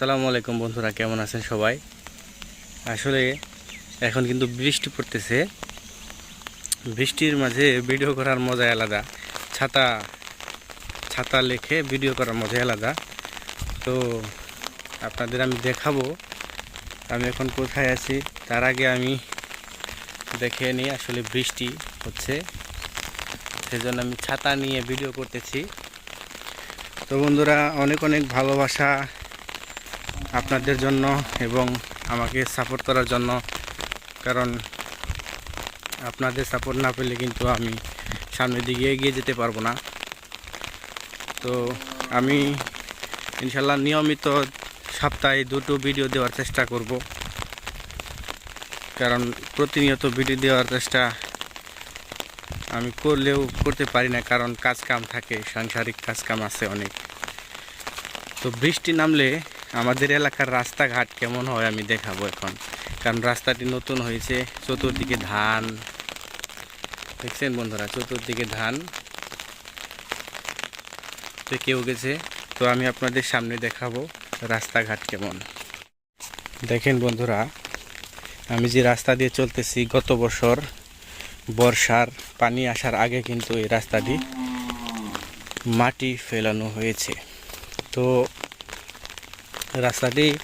আসসালামু আলাইকুম বন্ধুরা, কেমন আছেন সবাই? আসলে এখন কিন্তু বৃষ্টি পড়তেছে। বৃষ্টির মাঝে ভিডিও করার মজা আলাদা। ছাতা ছাতা লেখে ভিডিও করার মজা আলাদা। তো আপনাদের আমি দেখাবো, আমি এখন কোথায় আছি, তার আগে আমি দেখে নিই আসলে বৃষ্টি হচ্ছে। সেজন্য আমি ছাতা নিয়ে ভিডিও করতেছি। তো বন্ধুরা, অনেক অনেক ভালোবাসা আপনাদের জন্য এবং আমাকে সাপোর্ট করার জন্য। কারণ আপনাদের সাপোর্ট না পেলে কিন্তু আমি সামনের দিকে এগিয়ে যেতে পারব না। তো আমি ইনশাল্লাহ নিয়মিত সপ্তাহে দুটো ভিডিও দেওয়ার চেষ্টা করব। কারণ প্রতিনিয়ত ভিডিও দেওয়ার চেষ্টা আমি করলেও করতে পারি না, কারণ কাজ কাম থাকে, সাংসারিক কাজ কাম আছে অনেক। তো বৃষ্টি নামলে আমাদের এলাকার রাস্তাঘাট কেমন হয় আমি দেখাবো এখন। কারণ রাস্তাটি নতুন হয়েছে, চতুর্দিকে ধান। দেখছেন বন্ধুরা, চতুর্দিকে ধান। তো কেউ গেছে, তো আমি আপনাদের সামনে দেখাবো রাস্তাঘাট কেমন। দেখেন বন্ধুরা, আমি যে রাস্তা দিয়ে চলতেছি, গত বছর বর্ষার পানি আসার আগে কিন্তু এই রাস্তাটি মাটি ফেলানো হয়েছে। তো রাস্তাটি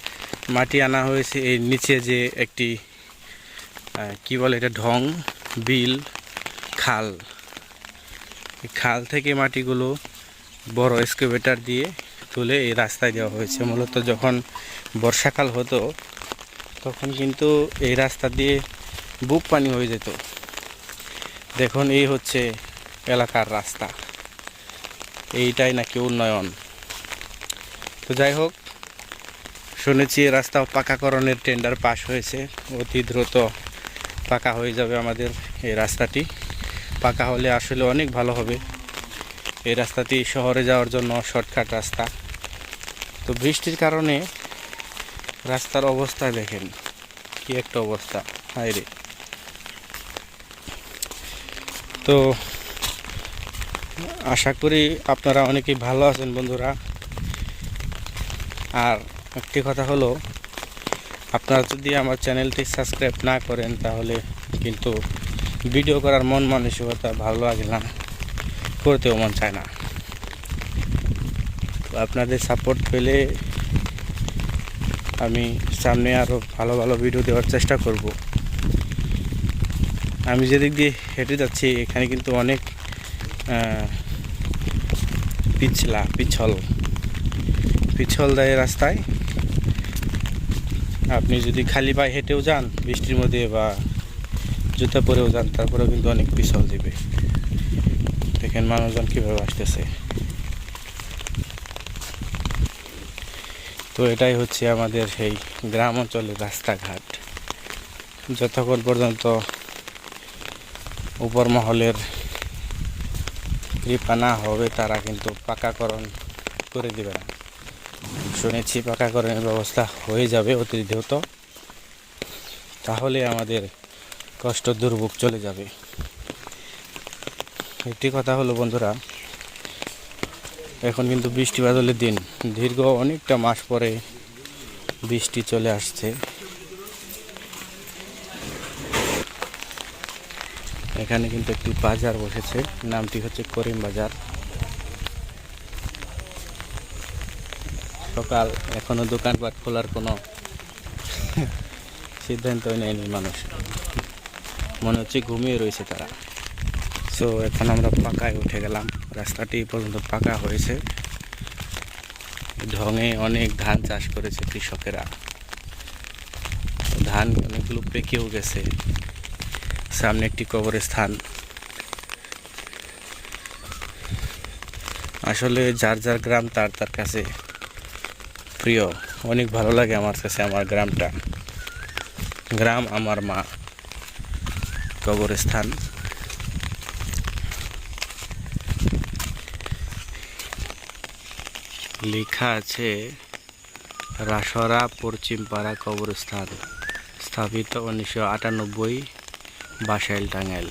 মাটি আনা হয়েছে এই নিচে যে একটি কি বলে এটা, ঢং, বিল, খাল। খাল থেকে মাটিগুলো বড় এক্সকেভেটার দিয়ে তুলে এই রাস্তায় দেওয়া হয়েছে। মূলত যখন বর্ষাকাল হতো, তখন কিন্তু এই রাস্তা দিয়ে বুক পানি হয়ে যেত। দেখুন, এই হচ্ছে এলাকার রাস্তা। এইটাই নাকি উন্নয়ন। তো যাই হোক শুনেছি রাস্তা পাকাকরণের টেন্ডার পাশ হয়েছে। অতি দ্রুত পাকা হয়ে যাবে আমাদের এই রাস্তাটি। পাকা হলে আসলে অনেক ভালো হবে। এই রাস্তাটি শহরে যাওয়ার জন্য শর্টকাট রাস্তা। তো বৃষ্টির কারণে রাস্তার অবস্থা দেখেন, কি একটা অবস্থা। হায় রে। তো আশা করি আপনারা অনেকেই ভালো আছেন বন্ধুরা। আর একটি কথা হলো, আপনারা যদি আমার চ্যানেলটি সাবস্ক্রাইব না করেন, তাহলে কিন্তু ভিডিও করার মন মানসিকতা ভালো লাগে না, করতেও মন চায় না। আপনাদের সাপোর্ট পেলে আমি সামনে আরও ভালো ভালো ভিডিও দেওয়ার চেষ্টা করব। আমি যেদিক দিয়ে হেঁটে যাচ্ছি, এখানে কিন্তু অনেক পিছলা, পিছল পিছল দেয় রাস্তায়। আপনি যদি খালি পায়ে হেঁটেও যান, বৃষ্টির মধ্যে বা জুতা পরেও যান, তারপরেও কিন্তু অনেক পিছল দেবে। দেখেন মানুষজন কীভাবে আসতেছে। তো এটাই হচ্ছে আমাদের সেই গ্রাম অঞ্চলের রাস্তাঘাট। যতক্ষণ পর্যন্ত উপর মহলের কৃপা না হবে, তারা কিন্তু পাকাকরণ করে দেবে না। শুনেছি পাকাকরণের ব্যবস্থা হয়ে যাবে অতি দ্রুত তাহলে আমাদের কষ্ট দুর্ভোগ চলে যাবে। একটি কথা হলো বন্ধুরা, এখন কিন্তু বৃষ্টি বাদলের দিন। দীর্ঘ অনেকটা মাস পরে বৃষ্টি চলে আসছে। এখানে কিন্তু একটি বাজার বসেছে, নামটি হচ্ছে করিম বাজার। সকাল এখনও দোকানপাট খোলার কোনো সিদ্ধান্ত নেয়নি মানুষ। মনে হচ্ছে ঘুমিয়ে রয়েছে তারা। সো এখন আমরা পাকায় উঠে গেলাম। রাস্তাটি পর্যন্ত পাকা হয়েছে। ঢঙে অনেক ধান চাষ করেছে কৃষকেরা। ধান অনেকগুলো পেকেও গেছে। সামনে একটি কবরস্থান। আসলে যার যার গ্রাম তার তার কাছে। প্রিয়, অনেক ভালো লাগে আমার কাছে, আমার গ্রামটা। গ্রাম আমার মা। কবরস্থান। লেখা আছে, রাসরা, পশ্চিমপাড়া কবরস্থান, স্থাপিত উনিশশো আটানব্বই, বাসাইল টাঙ্গাইল।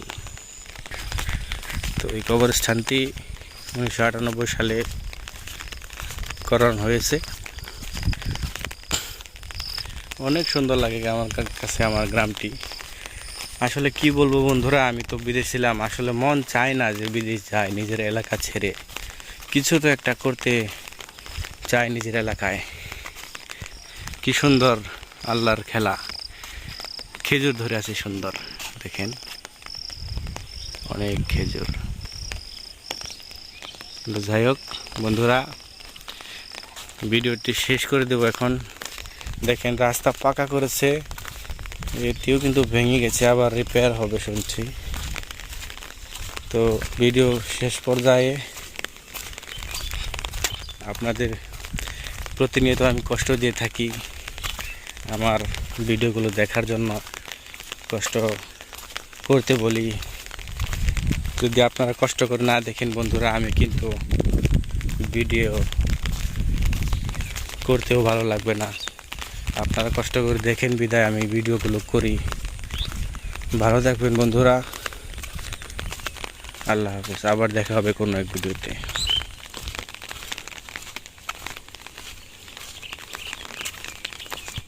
তো এই কবরস্থানটি উনিশশো আটানব্বই সালে করণ হয়েছে। অনেক সুন্দর লাগে আমার কাছে আমার গ্রামটি। আসলে কি বলব বন্ধুরা, আমি তো বিদেশ ছিলাম, আসলে মন চায় না যে বিদেশ যায় নিজের এলাকা ছেড়ে। কিছু তো একটা করতে চায় নিজের এলাকায়। কি সুন্দর আল্লাহর খেলা। খেজুর ধরে আছে সুন্দর, দেখেন। অনেক খেজুর। যাই হোক বন্ধুরা, ভিডিওটি শেষ করে দেবো এখন। দেখেন, রাস্তা পাকা করেছে। এটিও কিন্তু ভেঙে গেছে, আবার রিপেয়ার হবে শুনছি। তো ভিডিও শেষ পর্যায়ে আপনাদের প্রতিনিয়ত আমি কষ্ট দিয়ে থাকি আমার ভিডিওগুলো দেখার জন্য। কষ্ট করতে বলি। যদি আপনারা কষ্ট করে না দেখেন বন্ধুরা, আমি কিন্তু ভিডিও করতেও ভালো লাগবে না। আপনারা কষ্ট করে দেখেন, বিদায় আমি ভিডিওগুলো করি। ভালো থাকবেন বন্ধুরা। আল্লাহ হাফিজ। আবার দেখা হবে কোনো এক ভিডিওতে।